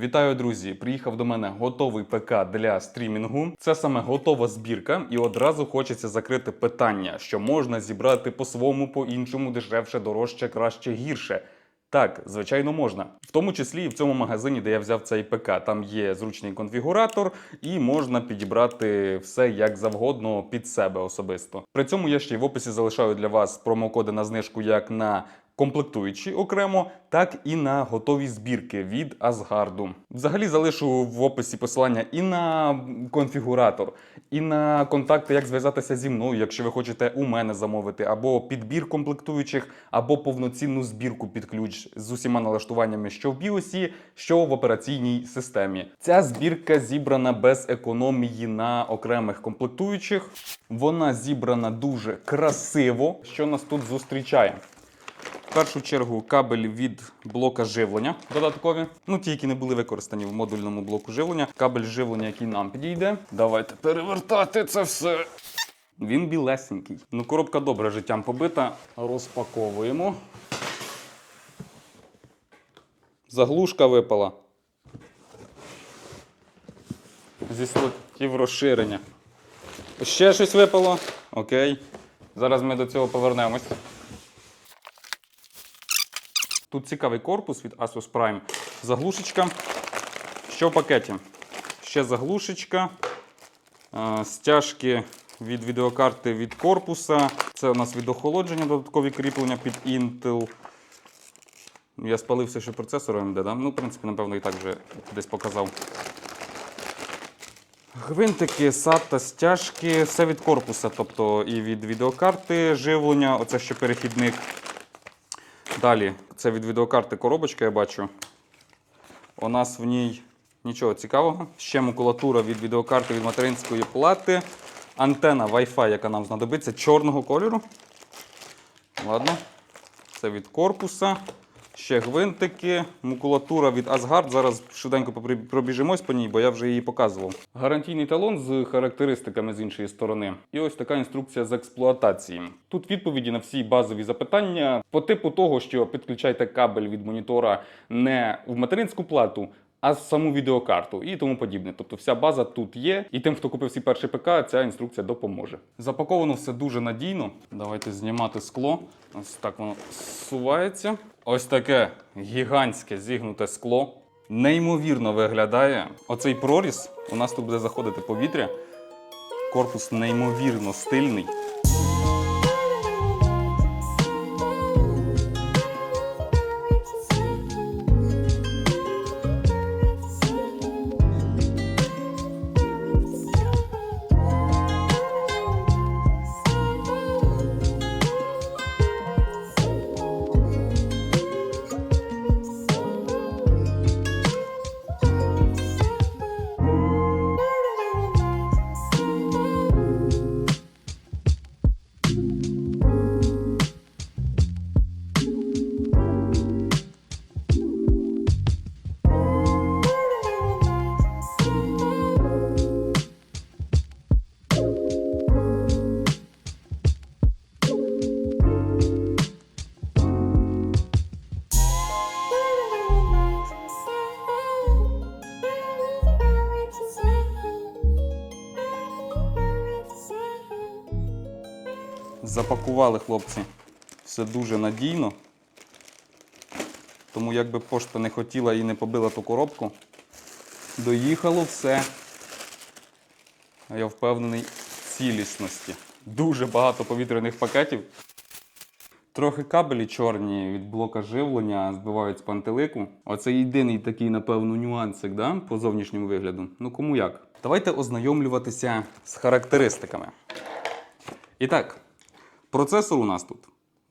Вітаю, друзі! Приїхав до мене готовий ПК для стрімінгу. Це саме готова збірка, і одразу хочеться закрити питання, що можна зібрати по-своєму, по-іншому, дешевше, дорожче, краще, гірше. Так, звичайно, можна. В тому числі і в цьому магазині, де я взяв цей ПК. Там є зручний конфігуратор, і можна підібрати все як завгодно під себе особисто. При цьому я ще й в описі залишаю для вас промокоди на знижку як на комплектуючі окремо, так і на готові збірки від Асгарду. Взагалі залишу в описі посилання і на конфігуратор, і на контакти, як зв'язатися зі мною, якщо ви хочете у мене замовити, або підбір комплектуючих, або повноцінну збірку під ключ з усіма налаштуваннями, що в біосі, що в операційній системі. Ця збірка зібрана без економії на окремих комплектуючих. Вона зібрана дуже красиво. Що нас тут зустрічає? Першу чергу кабель від блока живлення додаткові. Ну, ті, які не були використані в модульному блоку живлення. Кабель живлення, який нам підійде. Давайте перевертати це все. Він білесенький. Ну, коробка добре життям побита. Розпаковуємо. Заглушка випала. Зі слотів розширення. Ще щось випало. Окей. Зараз ми до цього повернемось. Тут цікавий корпус від Asus Prime. Заглушечка. Що в пакеті? Ще заглушечка. Стяжки від відеокарти від корпуса. Це у нас від охолодження, додаткові кріплення під Intel. Я спалився, що процесор AMD, да? Ну, в принципі, напевно, і так вже десь показав. Гвинтики, SATA, стяжки, все від корпуса, тобто і від відеокарти живлення, оце ще перехідник. Далі, це від відеокарти коробочка, я бачу. У нас в ній нічого цікавого. Ще макулатура від відеокарти від материнської плати. Антена Wi-Fi, яка нам знадобиться, чорного кольору. Ладно. Це від корпуса. Ще гвинтики, макулатура від Asgard. Зараз швиденько пробіжимось по ній, бо я вже її показував. Гарантійний талон з характеристиками з іншої сторони. І ось така інструкція з експлуатації. Тут відповіді на всі базові запитання по типу того, що підключайте кабель від монітора не в материнську плату. А саму відеокарту і тому подібне. Тобто вся база тут є, і тим, хто купив свій перший ПК, ця інструкція допоможе. Запаковано все дуже надійно. Давайте знімати скло. Ось так воно зсувається. Ось таке гігантське зігнуте скло. Неймовірно виглядає. Оцей проріз. У нас тут буде заходити повітря. Корпус неймовірно стильний. Запакували хлопці. Все дуже надійно. Тому якби пошта не хотіла і не побила ту коробку, доїхало все. Я впевнений в цілісності. Дуже багато повітряних пакетів. Трохи кабелі чорні від блока живлення збивають з пантелику. Оце єдиний такий, напевно, нюансик да? по зовнішньому вигляду. Ну кому як. Давайте ознайомлюватися з характеристиками. І так, процесор у нас тут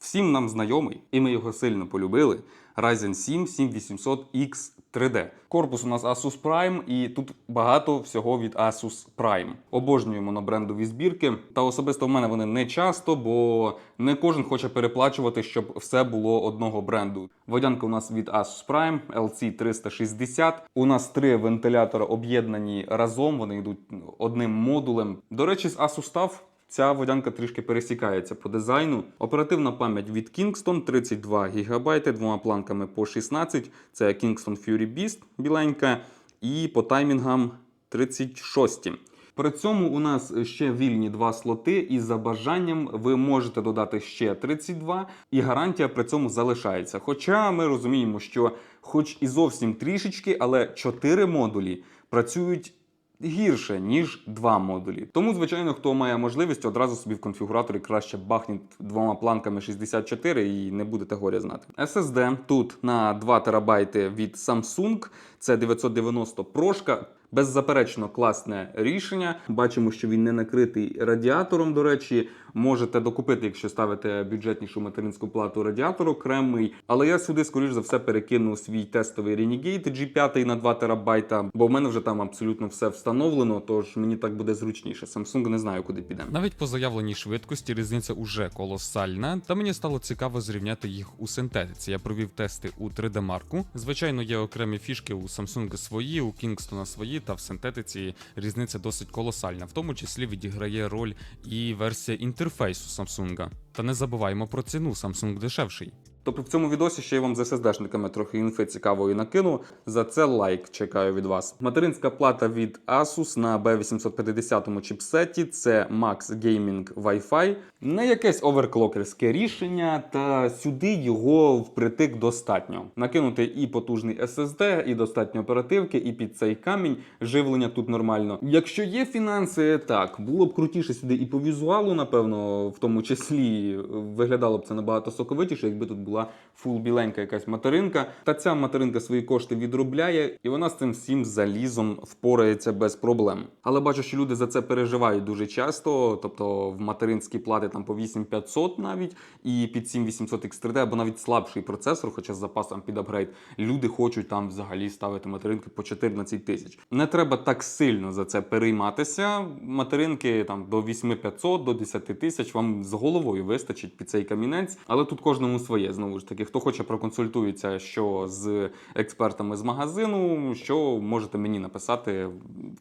всім нам знайомий, і ми його сильно полюбили. Ryzen 7 7800X 3D. Корпус у нас Asus Prime, і тут багато всього від Asus Prime. Обожнюємо на брендові збірки. Та особисто в мене вони не часто, бо не кожен хоче переплачувати, щоб все було одного бренду. Водянка у нас від Asus Prime LC360. У нас три вентилятори об'єднані разом, вони йдуть одним модулем. До речі, з Asus став Ця водянка трішки пересікається по дизайну. Оперативна пам'ять від Kingston 32 ГБ, двома планками по 16. Це Kingston Fury Beast біленька. І по таймінгам 36. При цьому у нас ще вільні два слоти, і за бажанням ви можете додати ще 32, і гарантія при цьому залишається. Хоча ми розуміємо, що, хоч і зовсім трішечки, але 4 модулі працюють гірше, ніж два модулі. Тому, звичайно, хто має можливість, одразу собі в конфігураторі краще бахніть двома планками 64 і не будете горя знати. SSD тут на 2 терабайти від Samsung, це 990 прошка. Беззаперечно класне рішення. Бачимо, що він не накритий радіатором. До речі, можете докупити, якщо ставите бюджетнішу материнську плату радіатор окремий. Але я сюди, скоріш за все, перекину свій тестовий Renegade G5 на 2 терабайта, бо в мене вже там абсолютно все встановлено. Тож мені так буде зручніше. Samsung не знаю, куди піде. Навіть по заявленій швидкості різниця уже колосальна, та мені стало цікаво зрівняти їх у синтетиці. Я провів тести у 3D Mark. Звичайно, є окремі фішки у Samsung свої, у Kingston свої, та в синтетиці різниця досить колосальна. В тому числі відіграє роль і версія інтерфейсу Samsung. Та не забуваємо про ціну, Samsung дешевший. Тобто в цьому відосі ще й вам з SSD-шниками трохи інфи цікавої накину. За це лайк чекаю від вас. Материнська плата від Asus на B850 чіпсеті. Це Max Gaming Wi-Fi. Не якесь оверклокерське рішення, та сюди його впритик достатньо. Накинути і потужний SSD, і достатньо оперативки, і під цей камінь живлення тут нормально. Якщо є фінанси, так було б крутіше сюди і по візуалу, напевно, в тому числі виглядало б це набагато соковитіше, якби тут була фул біленька якась материнка. Та ця материнка свої кошти відробляє, і вона з цим всім залізом впорається без проблем. Але бачу, що люди за це переживають дуже часто. Тобто в материнські плати там по 8500 навіть, і під 7800 X3D, або навіть слабший процесор, хоча з запасом під апгрейд, люди хочуть там взагалі ставити материнки по 14 тисяч. Не треба так сильно за це перейматися. Материнки там до 8500, до 10 тисяч вам з головою вистачить під цей камінець, але тут кожному своє. Знову ж таки, хто хоче проконсультується, що з експертами з магазину, що можете мені написати.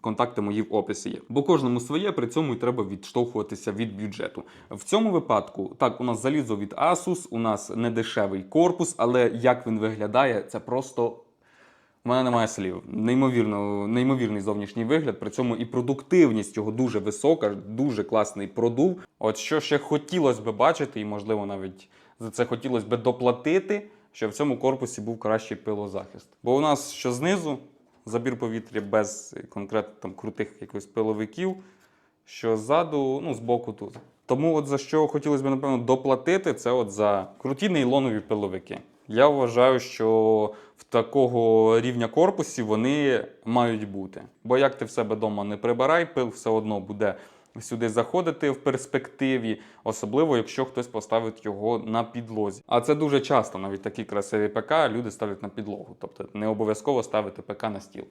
Контакти мої в описі є. Бо кожному своє, при цьому і треба відштовхуватися від бюджету. В цьому випадку, так, у нас залізо від Asus, у нас не дешевий корпус, але як він виглядає, це просто. У мене немає слів. Неймовірно, неймовірний зовнішній вигляд. При цьому і продуктивність його дуже висока, дуже класний продув. От що ще хотілося би бачити, і можливо навіть за це хотілося б доплатити, що в цьому корпусі був кращий пилозахист. Бо у нас що знизу забір повітря без конкретно там крутих якихось пиловиків, що ззаду, ну збоку тут. Тому от за що хотілося б, напевно, доплатити, це от за круті нейлонові пиловики. Я вважаю, що в такого рівня корпусів вони мають бути. Бо як ти в себе вдома не прибирай, пил все одно буде сюди заходити в перспективі, особливо якщо хтось поставить його на підлозі. А це дуже часто, навіть такі красиві ПК люди ставлять на підлогу. Тобто не обов'язково ставити ПК на стіл.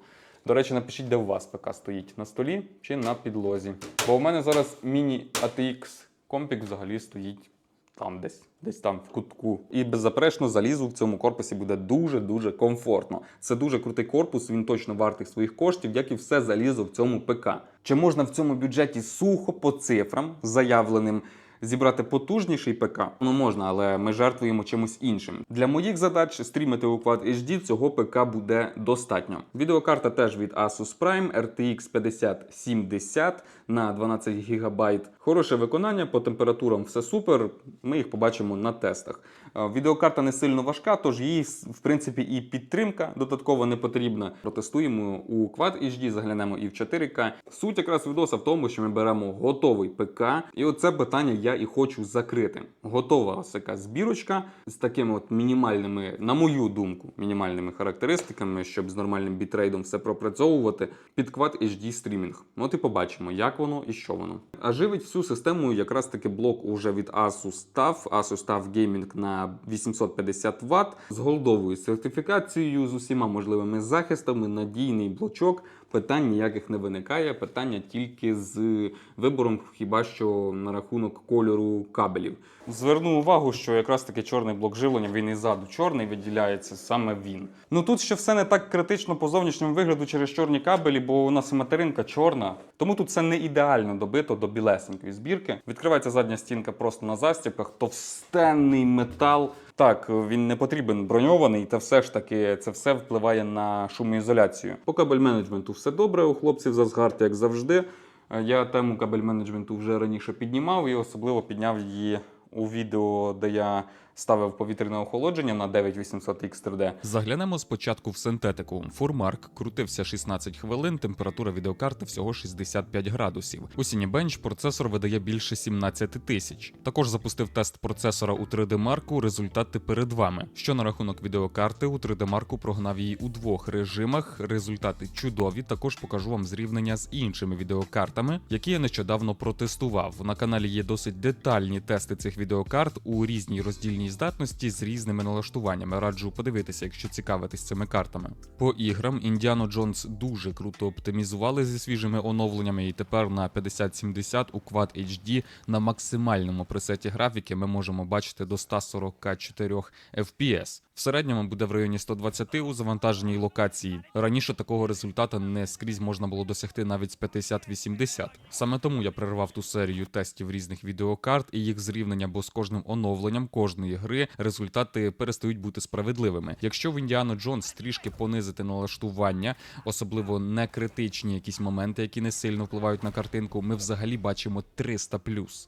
До речі, напишіть, де у вас ПК стоїть на столі чи на підлозі. Бо у мене зараз міні ATX компік взагалі стоїть там десь, десь там в кутку. І беззаперечно залізу в цьому корпусі буде дуже-дуже комфортно. Це дуже крутий корпус, він точно вартий своїх коштів, як і все залізо в цьому ПК. Чи можна в цьому бюджеті сухо по цифрам заявленим? Зібрати потужніший ПК ну можна, але ми жертвуємо чимось іншим. Для моїх задач стрімити у Quad HD цього ПК буде достатньо. Відеокарта теж від Asus Prime RTX 5070 на 12 ГБ. Хороше виконання по температурам все супер. Ми їх побачимо на тестах. Е, Відеокарта не сильно важка, тож їй в принципі і підтримка додатково не потрібна. Протестуємо у Quad HD, заглянемо і в 4К. Суть якраз відоса в тому, що ми беремо готовий ПК, і оце питання я і хочу закрити. Готова ось така збірочка з такими от мінімальними, на мою думку, мінімальними характеристиками, щоб з нормальним бітрейдом все пропрацьовувати під Quad HD стрімінг. От і побачимо, як воно і що воно. А живить всю систему якраз таки блок уже від Asus TUF, Asus TUF Gaming на 850 Вт з голдовою сертифікацією, з усіма можливими захистами, надійний блочок. Питань ніяких не виникає. Питання тільки з вибором, хіба що на рахунок кольору кабелів. Зверну увагу, що якраз таки чорний блок живлення, він і ззаду чорний виділяється саме він. Ну тут ще все не так критично по зовнішньому вигляду через чорні кабелі, бо у нас і материнка чорна. Тому тут все не ідеально добито до білесенької збірки. Відкривається задня стінка просто на застібках, товстенний метал. Так, він не потрібен броньований, та все ж таки це все впливає на шумоізоляцію. По кабель менеджменту все добре у хлопців за Асгард, як завжди. Е, Я тему кабель менеджменту вже раніше піднімав і особливо підняв її у відео, де я ставив повітряне охолодження на 9800X 3D. Заглянемо спочатку в синтетику. Фурмарк крутився 16 хвилин, температура відеокарти всього 65 градусів. У Cinebench процесор видає більше 17 тисяч. Також запустив тест процесора у 3D Mark, результати перед вами. Що на рахунок відеокарти у 3D Mark прогнав її у двох режимах. Результати чудові. Також покажу вам зрівняння з іншими відеокартами, які я нещодавно протестував. На каналі є досить детальні тести цих відеокарт у різній роздільній здатності з різними налаштуваннями. Раджу подивитися, якщо цікавитись цими картами. По іграм Індіано Джонс дуже круто оптимізували зі свіжими оновленнями, і тепер на 5070 у Quad HD на максимальному пресеті графіки ми можемо бачити до 144 FPS. В середньому буде в районі 120 у завантаженій локації. Раніше такого результата не скрізь можна було досягти навіть з 50-80. Саме тому я перервав ту серію тестів різних відеокарт і їх зрівнення, бо з кожним оновленням кожної гри результати перестають бути справедливими. Якщо в Індіано Джонс трішки понизити налаштування, особливо не критичні якісь моменти, які не сильно впливають на картинку, ми взагалі бачимо 300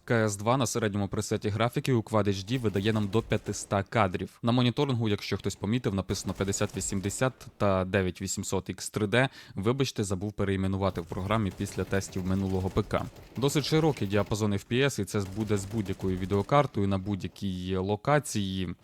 CS2 на середньому пресеті графіки у Quad HD видає нам до 500 кадрів. На моніторингу, якщо хтось помітив, написано 5080 та 9800X 3D. Вибачте, забув переіменувати в програмі після тестів минулого ПК. Досить широкий діапазон FPS, і це буде з будь-якою відеокартою на будь-якій локації.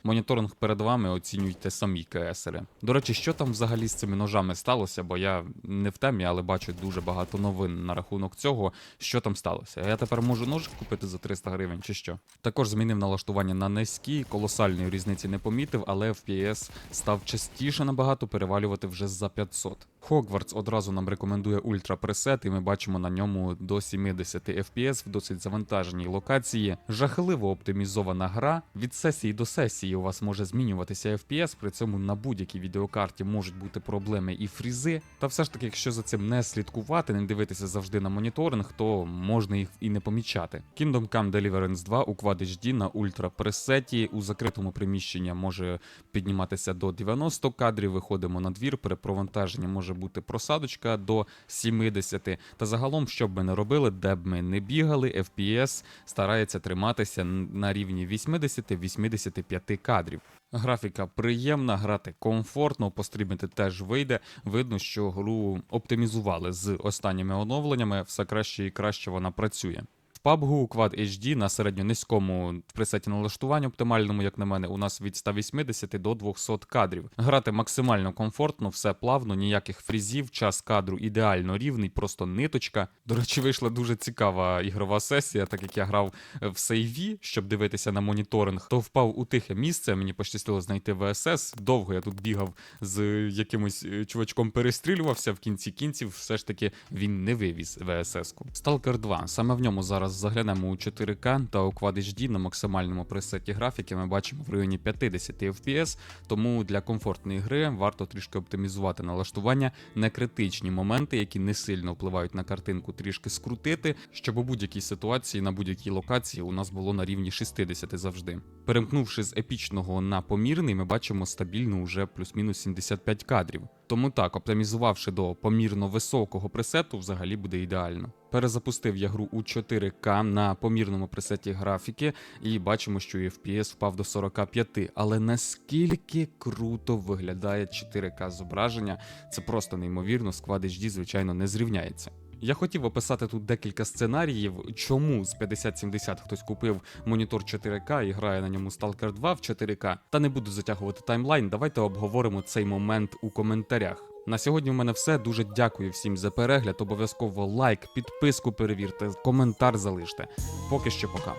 Моніторинг перед вами оцінюйте самі КСери. До речі, що там взагалі з цими ножами сталося, бо я не в темі, але бачу дуже багато новин на рахунок цього, що там сталося. Я тепер можу ножик купити за 300 гривень чи що. Також змінив налаштування на низькі, колосальної різниці не помітив, але FPS став частіше набагато перевалювати вже за 500. Hogwarts одразу нам рекомендує ультра пресет, і ми бачимо на ньому до 70 FPS в досить завантаженій локації. Жахливо оптимізована гра. Від сесії до сесії у вас може змінюватися FPS, при цьому на будь-якій відеокарті можуть бути проблеми і фрізи. Та все ж таки, якщо за цим не слідкувати, не дивитися завжди на моніторинг, то можна їх і не помічати. Kingdom Come Deliverance 2 у Quad HD на ультра пресеті у закритому приміщенні може підніматися до 90 кадрів. Виходимо на двір. При провантаженні може бути просадочка до 70. Та загалом, що б ми не робили, де б ми не бігали, FPS старається триматися на рівні 80-85 кадрів. Графіка приємна, грати комфортно, пострімити теж вийде. Видно, що гру оптимізували з останніми оновленнями, все краще і краще вона працює. PUBG Quad HD на середньонизькому пресеті налаштування оптимальному, як на мене, у нас від 180 до 200 кадрів. Грати максимально комфортно, все плавно, ніяких фрізів, час кадру ідеально рівний, просто ниточка. До речі, вийшла дуже цікава ігрова сесія, так як я грав в сейві, щоб дивитися на моніторинг, то впав у тихе місце. Мені пощастило знайти ВСС. Довго я тут бігав з якимось е, чувачком, перестрілювався. В кінці кінців все ж таки він не вивіз ВСС-ку. Stalker 2. Саме в ньому зараз заглянемо у 4К та у Quad HD на максимальному пресеті графіки. Ми бачимо в районі 50 FPS, тому для комфортної гри варто трішки оптимізувати налаштування, не критичні моменти, які не сильно впливають на картинку, трішки скрутити, щоб у будь-якій ситуації на будь-якій локації у нас було на рівні 60 завжди. Перемкнувши з епічного на помірний, ми бачимо стабільно уже плюс-мінус 75 кадрів. Тому так, оптимізувавши до помірно високого пресету, взагалі буде ідеально. Перезапустив я гру у 4К на помірному пресеті графіки, і бачимо, що FPS впав до 45. Але наскільки круто виглядає 4К зображення, це просто неймовірно. Squad HD, звичайно, не зрівняється. Я хотів описати тут декілька сценаріїв, чому з 5070 хтось купив монітор 4К і грає на ньому Stalker 2 в 4К. Та не буду затягувати таймлайн. Давайте обговоримо цей момент у коментарях. На сьогодні в мене все. Дуже дякую всім за перегляд. Обов'язково лайк, підписку перевірте, коментар залиште. Поки що пока.